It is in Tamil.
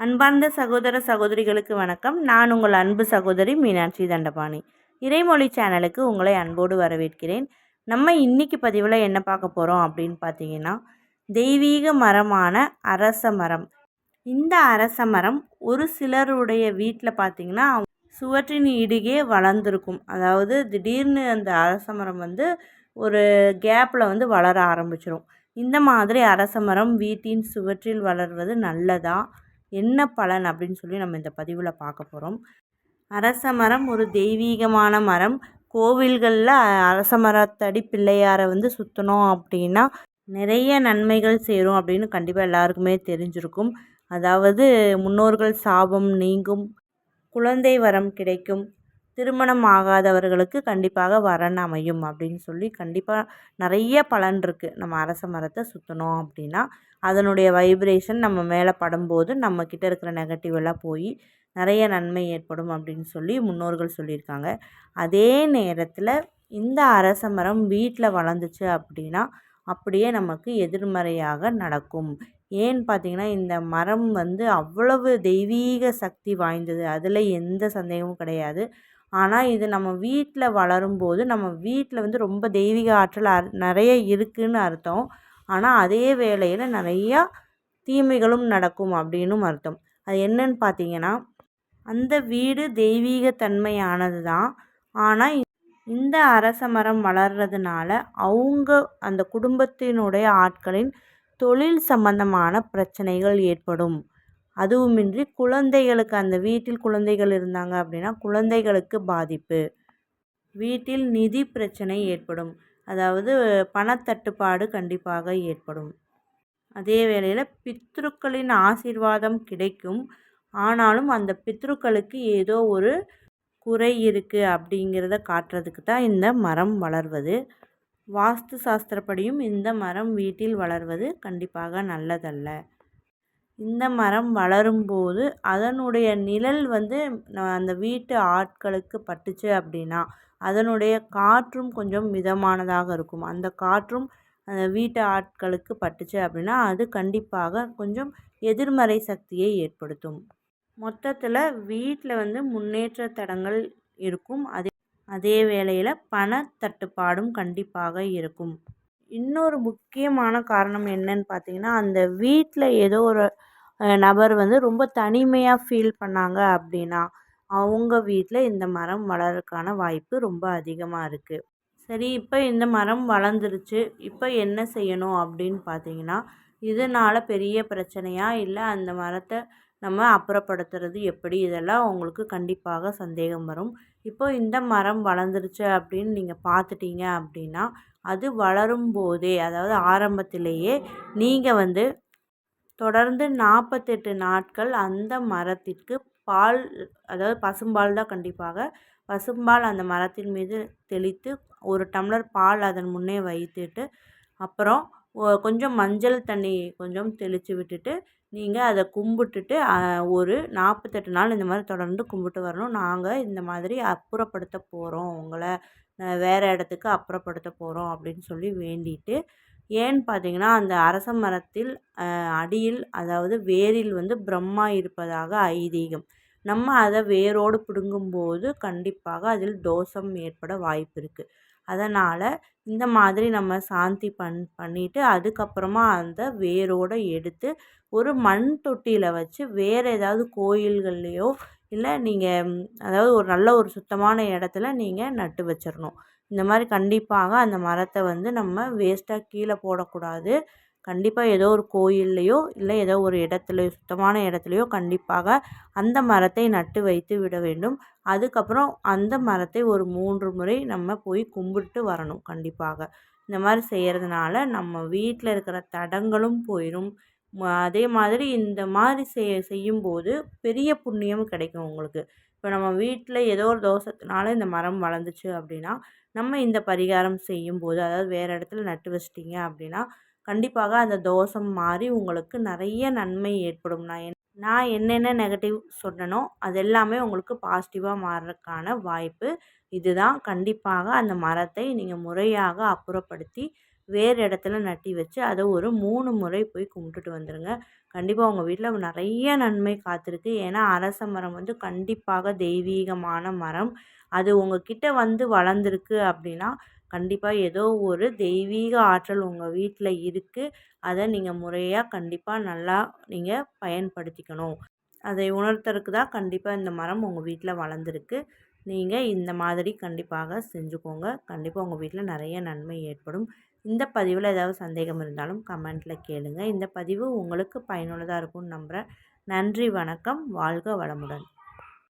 அன்பார்ந்த சகோதர சகோதரிகளுக்கு வணக்கம். நான் உங்கள் அன்பு சகோதரி மீனாட்சி தண்டபாணி. இறைமொழி சேனலுக்கு உங்களை அன்போடு வரவேற்கிறேன். நம்ம இன்னைக்கு பதிவில் என்ன பார்க்க போகிறோம் அப்படின்னு பார்த்தீங்கன்னா தெய்வீக மரமான அரச மரம். இந்த அரச மரம் ஒரு சிலருடைய வீட்டில் பார்த்தீங்கன்னா சுவற்றின் இடுகே வளர்ந்துருக்கும். அதாவது திடீர்னு அந்த அரச மரம் வந்து ஒரு கேப்பில் வந்து வளர ஆரம்பிச்சிடும் இந்த மாதிரி அரச மரம் வீட்டின் சுவற்றில் வளர்வது நல்லதா? என்ன பலன் அப்படின்னு சொல்லி நம்ம இந்த பதிவில் பார்க்க போகிறோம் அரச மரம் ஒரு தெய்வீகமான மரம். கோவில்களில் அரச மரத்தடி பிள்ளையாரை வந்து சுற்றினோம் அப்படின்னா நிறைய நன்மைகள் சேரும் அப்படின்னு கண்டிப்பாக எல்லாருக்குமே தெரிஞ்சிருக்கும். அதாவது முன்னோர்கள் சாபம் நீங்கும் குழந்தை வரம் கிடைக்கும் திருமணம் ஆகாதவர்களுக்கு கண்டிப்பாக வரன் அமையும் அப்படின்னு சொல்லி கண்டிப்பாக நிறைய பலன் இருக்குது நம்ம அரச மரத்தை சுற்றினோம் அப்படின்னா அதனுடைய வைப்ரேஷன் நம்ம மேலே படும்போது நம்மக்கிட்ட இருக்கிற நெகட்டிவ் எல்லாம் போய் நிறைய நன்மை ஏற்படும் அப்படின்னு சொல்லி முன்னோர்கள் சொல்லியிருக்காங்க. அதே நேரத்தில் இந்த அரச மரம் வீட்டில் வளர்ந்துச்சு அப்படின்னா அப்படியே நமக்கு எதிர்மறையாக நடக்கும். ஏன்னு பார்த்தீங்கன்னா இந்த மரம் வந்து அவ்வளவு தெய்வீக சக்தி வாய்ந்தது. அதில் எந்த சந்தேகமும் கிடையாது. ஆனால் இது நம்ம வீட்டில் வளரும்போது நம்ம வீட்டில் வந்து ரொம்ப தெய்வீக ஆற்றல் நிறைய இருக்குதுன்னு அர்த்தம். ஆனால் அதே வேளையில் நிறையா தீமைகளும் நடக்கும் அப்படின்னும் அர்த்தம். அது என்னன்னு பார்த்தீங்கன்னா அந்த வீடு தெய்வீகத்தன்மையானது தான். ஆனால் இந்த அரச மரம் வளர்றதுனால அவங்க அந்த குடும்பத்தினுடைய ஆட்களின் தொழில் சம்பந்தமான பிரச்சனைகள் ஏற்படும். அதுவுமின்றி குழந்தைகளுக்கு அந்த வீட்டில் குழந்தைகள் இருந்தாங்க அப்படின்னா குழந்தைகளுக்கு பாதிப்பு. வீட்டில் நிதி பிரச்சனை ஏற்படும். அதாவது பணத்தட்டுப்பாடு கண்டிப்பாக ஏற்படும். அதே வேளையில் பித்ருக்களின் ஆசீர்வாதம் கிடைக்கும். ஆனாலும் அந்த பித்ருக்களுக்கு ஏதோ ஒரு குறை இருக்குது அப்படிங்கிறத காட்டுறதுக்கு தான் இந்த மரம் வளர்வது. வாஸ்து சாஸ்திரப்படியும் இந்த மரம் வீட்டில் வளர்வது கண்டிப்பாக நல்லதல்ல. இந்த மரம் வளரும்போது அதனுடைய நிழல் வந்து அந்த வீட்டு ஆட்களுக்கு பட்டுச்சு அப்படின்னா அதனுடைய காற்றும் கொஞ்சம் மிதமானதாக இருக்கும். அந்த காற்றும் அந்த வீட்டு ஆட்களுக்கு பட்டுச்சு அப்படின்னா அது கண்டிப்பாக கொஞ்சம் எதிர்மறை சக்தியை ஏற்படுத்தும். மொத்தத்தில் வீட்டில் வந்து முன்னேற்ற தடங்கள் இருக்கும். அதே அதே வேளையில் பணத்தட்டுப்பாடும் கண்டிப்பாக இருக்கும். இன்னொரு முக்கியமான காரணம் என்னன்னு பார்த்தீங்கன்னா அந்த வீட்டில் ஏதோ ஒரு நபர் வந்து ரொம்ப தனிமையாக ஃபீல் பண்ணாங்க அப்படின்னா அவங்க வீட்டில் இந்த மரம் வளர்றதுக்கான வாய்ப்பு ரொம்ப அதிகமாக இருக்குது சரி இப்போ இந்த மரம் வளர்ந்துருச்சு இப்போ என்ன செய்யணும் அப்படின்னு பார்த்தீங்கன்னா இதனால் பெரிய பிரச்சனையா இல்லை அந்த மரத்தை நம்ம அப்புறப்படுத்துறது எப்படி? இதெல்லாம் உங்களுக்கு கண்டிப்பாக சந்தேகம் வரும். இப்போ இந்த மரம் வளர்ந்துருச்சு அப்படின்னு நீங்கள் பார்த்துட்டீங்க அப்படின்னா அது வளரும் போதே அதாவது ஆரம்பத்திலேயே நீங்கள் வந்து தொடர்ந்து நாற்பத்தெட்டு நாட்கள் அந்த மரத்திற்கு பால் அதாவது பசும்பால் தான் கண்டிப்பாக. பசும்பால் அந்த மரத்தின் மீது தெளித்து ஒரு டம்ளர் பால் அதன் முன்னே வைத்துட்டு அப்புறம் கொஞ்சம் மஞ்சள் தண்ணி கொஞ்சம் தெளித்து விட்டுட்டு நீங்கள் அதை கும்பிட்டுட்டு ஒரு நாற்பத்தெட்டு நாள் இந்த மாதிரி தொடர்ந்து கும்பிட்டு வரணும். நாங்கள் இந்த மாதிரி அப்புறப்படுத்த போகிறோம் உங்களை வேறு இடத்துக்கு அப்புறப்படுத்த போகிறோம் அப்படின்னு சொல்லி வேண்டிட்டு ஏன்னு பார்த்தீங்கன்னா அந்த அரச மரத்தில் அடியில் அதாவது வேரில் வந்து பிரம்மா இருப்பதாக ஐதீகம். நம்ம அதை வேரோடு பிடுங்கும்போது கண்டிப்பாக அதில் தோஷம் ஏற்பட வாய்ப்பு இருக்குது அதனால் இந்த மாதிரி நம்ம சாந்தி பண் பண்ணிவிட்டு அதுக்கப்புறமா அந்த வேரோடு எடுத்து ஒரு மண் தொட்டியில் வச்சு வேறு ஏதாவது கோயில்கள்லேயோ இல்லை நீங்கள் அதாவது ஒரு நல்ல ஒரு சுத்தமான இடத்துல நீங்கள் நட்டு வச்சிடணும் இந்த மாதிரி கண்டிப்பாக அந்த மரத்தை வந்து நம்ம வேஸ்ட்டாக கீழே போடக்கூடாது. கண்டிப்பாக ஏதோ ஒரு கோயில்லையோ இல்லை ஏதோ ஒரு இடத்துலையோ சுத்தமான இடத்துலையோ கண்டிப்பாக அந்த மரத்தை நட்டு வைத்து விட வேண்டும். அதுக்கப்புறம் அந்த மரத்தை ஒரு மூன்று முறை நம்ம போய் கும்பிட்டு வரணும் கண்டிப்பாக. இந்த மாதிரி செய்கிறதுனால நம்ம வீட்டில் இருக்கிற தடங்களும் போயிடும் அதே மாதிரி இந்த மாதிரி செய் செய்யும்போது பெரிய புண்ணியம் கிடைக்கும் உங்களுக்கு. இப்போ நம்ம வீட்டில் ஏதோ ஒரு தோஷத்தினால இந்த மரம் வளர்ந்துச்சு அப்படின்னா நம்ம இந்த பரிகாரம் செய்யும்போது அதாவது வேறு இடத்துல நட்டு வச்சிட்டிங்க அப்படின்னா கண்டிப்பாக அந்த தோஷம் மாறி உங்களுக்கு நிறைய நன்மை ஏற்படும். நான் என் நான் என்னென்ன நெகட்டிவ் சொன்னனோ அது எல்லாமே உங்களுக்கு பாசிட்டிவாக மாறுறதுக்கான வாய்ப்பு இதுதான். கண்டிப்பாக அந்த மரத்தை நீங்கள் முறையாக அப்புறப்படுத்தி வேறு இடத்துல நட்டி வச்சு அதை ஒரு மூணு முறை போய் கும்பிட்டுட்டு வந்துடுங்க கண்டிப்பாக உங்கள் வீட்டில் நிறைய நன்மை காத்திருக்கு. ஏன்னா அரச மரம் வந்து கண்டிப்பாக தெய்வீகமான மரம். அது உங்ககிட்ட வந்து வளர்ந்துருக்கு அப்படின்னா கண்டிப்பாக ஏதோ ஒரு தெய்வீக ஆற்றல் உங்கள் வீட்டில் இருக்குது அதை நீங்கள் முறையாக கண்டிப்பாக நல்லா நீங்கள் பயன்படுத்திக்கணும். அதை உணர்த்துறதுக்கு தான் கண்டிப்பாக இந்த மரம் உங்கள் வீட்டில் வளர்ந்துருக்கு. நீங்கள் இந்த மாதிரி கண்டிப்பாக செஞ்சுக்கோங்க. கண்டிப்பாக உங்கள் வீட்டில் நிறைய நன்மை ஏற்படும். இந்த பதிவில் ஏதாவது சந்தேகம் இருந்தாலும் கமெண்ட்டில் கேளுங்கள் இந்த பதிவு உங்களுக்கு பயனுள்ளதாக இருக்கும்னு நம்புகிறேன் நன்றி வணக்கம். வாழ்க வளமுடன்.